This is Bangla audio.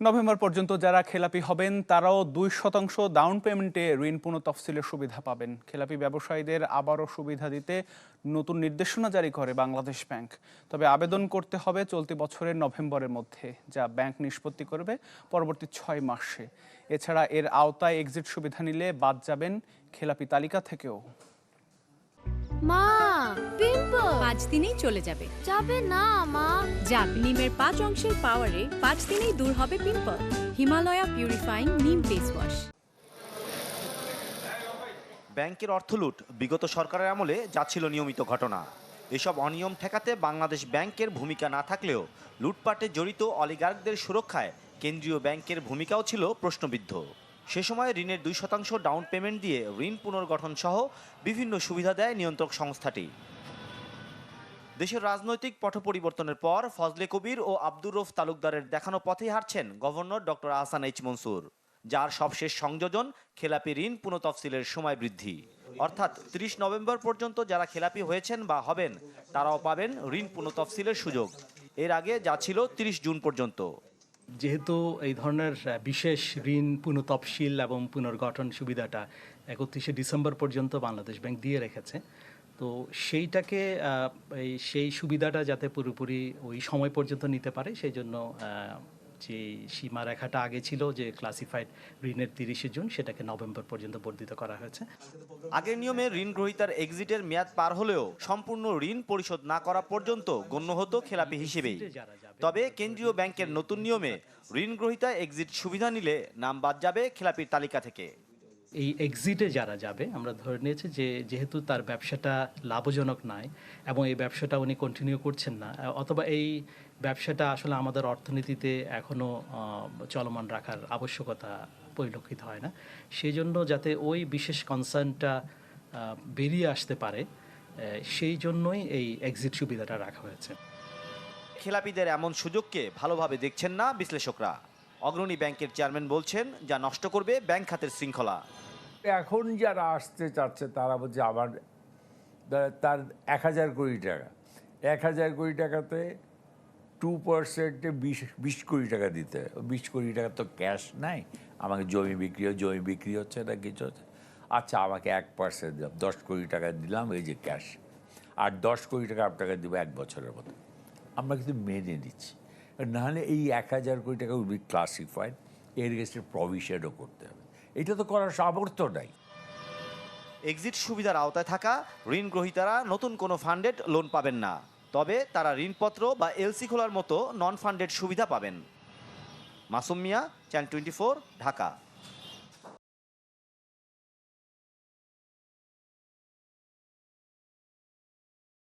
নভেম্বর পর্যন্ত যারা খেলাপি হবেন, তারাও দুই শতাংশ ডাউন পেমেন্টে ঋণ পুনঃতফসিলের সুবিধা পাবেন। খেলাপি ব্যবসায়ীদের আবারও সুবিধা দিতে নতুন নির্দেশনা জারি করে বাংলাদেশ ব্যাংক। তবে আবেদন করতে হবে চলতি বছরের নভেম্বরের মধ্যে, যা ব্যাংক নিষ্পত্তি করবে পরবর্তী ছয় মাসে। এছাড়া এর আওতায় এক্সিট সুবিধা নিলে বাদ যাবেন খেলাপি তালিকা থেকেও। মা! পাঁচ দিনেই চলে যাবে। যাবে না মা। যাক নিমের পাঁচ অংশের পাওয়ারে পাঁচ দিনেই দূর হবে pimple. Himalaya purifying neem face wash ব্যাংকের অর্থ লুট বিগত সরকারের আমলে যা ছিল নিয়মিত ঘটনা। এসব অনিয়ম ঠেকাতে বাংলাদেশ ব্যাংকের ভূমিকা না থাকলেও লুটপাটে জড়িত অলিগার্কদের সুরক্ষায় কেন্দ্রীয় ব্যাংকের ভূমিকাও ছিল প্রশ্নবিদ্ধ। সে সময় ঋণের দুই শতাংশ ডাউন পেমেন্ট দিয়ে ঋণ পুনর্গঠন সহ বিভিন্ন সুবিধা দেয় নিয়ন্ত্রক সংস্থাটি। দেশের রাজনৈতিক পট পরিবর্তনের পর ফজলে কবির ও আব্দুর রফ তালুকদারের দেখানো পথেই হাঁটছেন governor doctor Ahsan H Mansur, যার সবশেষ সংযোজন খেলাপি ঋণ পুনঃতফসিলের সময় বৃদ্ধি। অর্থাৎ ৩০ নভেম্বর পর্যন্ত যারা খেলাপি হয়েছেন বা হবেন, তারাও পাবেন ঋণ পুনঃতফসিলের সুযোগ। এর আগে যা ছিল ৩০ জুন পর্যন্ত। যেহেতু এই ধরনের বিশেষ ঋণ পুনঃতফসিল এবং পুনর্গঠন সুবিধাটা একত্রিশে ডিসেম্বর পর্যন্ত বাংলাদেশ ব্যাংক দিয়ে রেখেছে তো সেইটাকে এই সেই সুবিধাটা যাতে পুরোপুরি ওই সময় পর্যন্ত নিতে পারে সেই জন্য যে সীমারেখাটা আগে ছিল যে ক্লাসিফাইড ঋণের তিরিশে জুন সেটাকে নভেম্বর পর্যন্ত বর্ধিত করা হয়েছে। আগের নিয়মে ঋণ গ্রহীতার এক্সিটের মেয়াদ পার হলেও সম্পূর্ণ ঋণ পরিশোধ না করা পর্যন্ত গণ্য হতো খেলাপি হিসেবেই। তবে কেন্দ্রীয় ব্যাংকের নতুন নিয়মে ঋণ গ্রহীতা এক্সিট সুবিধা নিলে নাম বাদ যাবে খেলাপির তালিকা থেকে। এই এক্সিটে যারা যাবে, আমরা ধরে নিয়েছি যে, যেহেতু তার ব্যবসাটা লাভজনক নয় এবং এই ব্যবসাটা উনি কন্টিনিউ করছেন না, অথবা এই ব্যবসাটা আসলে আমাদের অর্থনীতিতে এখনও চলমান রাখার আবশ্যকতা পরিলক্ষিত হয় না। সেই জন্য যাতে ওই বিশেষ কনসার্নটা বেরিয়ে আসতে পারে সেই জন্যই এই এক্সিট সুবিধাটা রাখা হয়েছে। খেলাপিদের এমন সুযোগকে ভালোভাবে দেখছেন না বিশ্লেষকরা। অগ্রণী ব্যাংকের চেয়ারম্যান বলছেন, যা নষ্ট করবে ব্যাংক খাতের শৃঙ্খলা। এখন যারা আসতে চাচ্ছে, তারা বলছে আমার তার এক হাজার কোটি টাকা। এক হাজার কোটি টাকাতে টু পার্সেন্টে বিশ বিশ কোটি টাকা দিতে বিশ কোটি টাকা তো ক্যাশ নাই। আমাকে জমি বিক্রি জমি বিক্রি হচ্ছে না, কিছু হচ্ছে। আচ্ছা আমাকে এক পার্সেন্ট দাও। দশ কোটি টাকা দিলাম, এই যে ক্যাশ। আর দশ কোটি টাকা আপনাকে দেবো এক বছরের মতো। আমরা কিন্তু মেনে নিচ্ছি। নাহলে এই এক হাজার কোটি টাকা উইল বি ক্লাসিফাইড এর গেছে প্রভিশনও করতে হবে। এটা তো করার সামর্থ্য নাই। এক্সিট সুবিধার আওতায় থাকা ঋণ গ্রহীতারা নতুন কোনো ফান্ডেড লোন পাবেন না। তবে তারা ঋণপত্র বা এলসি খোলার মতো নন ফান্ডেড সুবিধা পাবেন। Masum Mia channel twenty Dhaka.